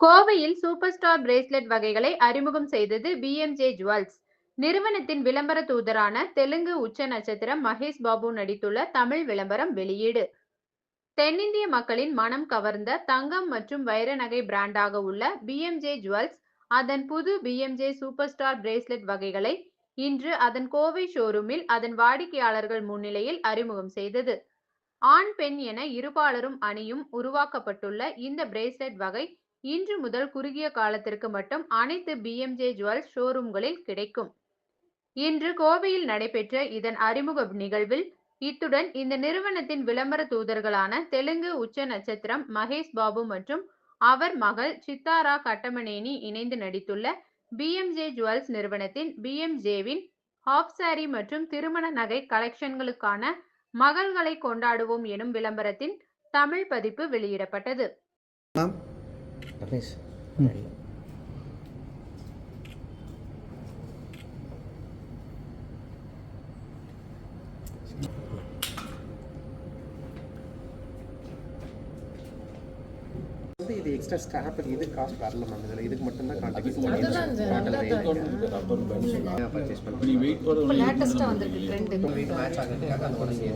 கோவையில் super star bracelet வகைகளை அறிமுகம் செய்தது பிஎம்ஜே ஜுவல்ஸ் நிறுவனத்தின் விளம்பர தூதரான தெலுங்கு உச்ச நட்சத்திரம் மகேஷ் பாபு நடித்துள்ள தமிழ் விளம்பரம் வெளியீடு. தென்னிந்திய மக்களின் மனம் கவர்ந்த தங்கம் மற்றும் வைர நகை பிராண்டாக உள்ள பிஎம்ஜே ஜுவல்ஸ் அதன் புது பிஎம்ஜே சூப்பர் ஸ்டார் பிரேஸ்லெட் வகைகளை இன்று அதன் கோவை ஷோரூமில் அதன் வாடிக்கையாளர்கள் முன்னிலையில் அறிமுகம் செய்தது. ஆண் பெண் என இருபாலரும் அணியும் உருவாக்கப்பட்டுள்ள இந்த பிரேஸ்லெட் வகை இன்று முதல் குறுகிய காலத்திற்கு மட்டும் அனைத்து பிஎம்ஜே ஜுவல்ஸ் ஷோரூம்களில் கிடைக்கும். இன்று கோவையில் நடைபெற்ற இதன் அறிமுக நிகழ்வில் இத்துடன் இந்த நிறுவனத்தின் விளம்பர தூதர்களான தெலுங்கு உச்ச நட்சத்திரம் மகேஷ் பாபு மற்றும் அவர் மகள் சித்தாரா கட்டமனேனி இணைந்து நடித்துள்ள பிஎம்ஜே ஜுவல்ஸ் நிறுவனத்தின் பிஎம்ஜேவின் ஹாஃப் சாரி மற்றும் திருமண நகை கலெக்ஷன்களுக்கான மகள்களை கொண்டாடுவோம் எனும் விளம்பரத்தின் தமிழ் பதிப்பு வெளியிடப்பட்டது. ரமேஷ் வந்து இது எக்ஸ்ட்ரா ஸ்கிராப் இது காஸ்ட் வரல மேம் இதில் இதுக்கு மட்டும்தான் கான்ட்ரிபியூட் பர்ச்சேஸ் பண்ணி நீ வெயிட் பண்ண லேட்டஸ்டா வந்திருக்கு ட்ரெண்ட் வீட்டு மேட்ச் ஆகிறதுக்காக அந்த உடனே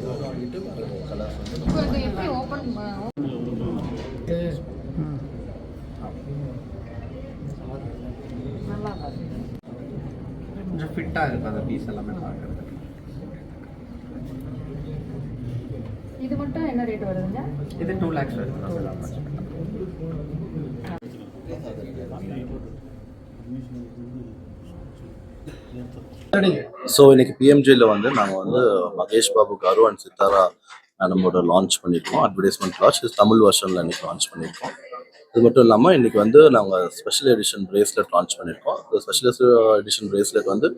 எப்படி ஓபன் நல்லா கொஞ்சம் ஃபிட்டாக இருக்கும் அந்த பீஸ் எல்லாமே பார்க்குறதுக்கு. இது மட்டும் என்ன ரேட் வருதுங்க? இது டூ லேக்ஸ் வருது. ஸோ இன்னைக்கு பிஎம்ஜியில் வந்து நாங்கள் வந்து மகேஷ் பாபு காரு அண்ட் சித்தாரா மேடமோட லான்ச் பண்ணியிருக்கோம் அட்வர்டைஸ்மெண்ட் லான்ச் தமிழ் வெர்ஷனில் இன்னைக்கு லான்ச் பண்ணியிருக்கோம். இது மட்டும் இல்லாமல் இன்னைக்கு வந்து நாங்கள் ஸ்பெஷல் எடிஷன் பிரேஸ்லெட் லான்ச் பண்ணியிருக்கோம் ஸ்பெஷல் எடிஷன் பிரேஸ்லெட் வந்து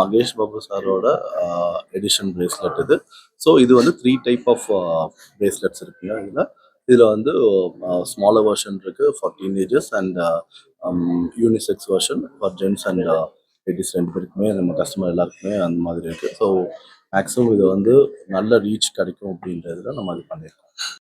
மகேஷ் பாபு சாரோட எடிஷன் பிரேஸ்லெட் இது. ஸோ இது வந்து த்ரீ டைப் ஆஃப் பிரேஸ்லெட்ஸ் இருக்குங்க இதில். இதில் வந்து ஸ்மாலர் வெர்ஷன் இருக்கு for teenagers and unisex version for gents and ladies ரெண்டு பேருக்குமே நம்ம கஸ்டமர் எல்லாருக்குமே அந்த மாதிரி இருக்குது ஸோ மேக்ஸிமம் இது வந்து நல்ல ரீச் கிடைக்கும் அப்படின்றதுல நம்ம இது பண்ணியிருக்கோம்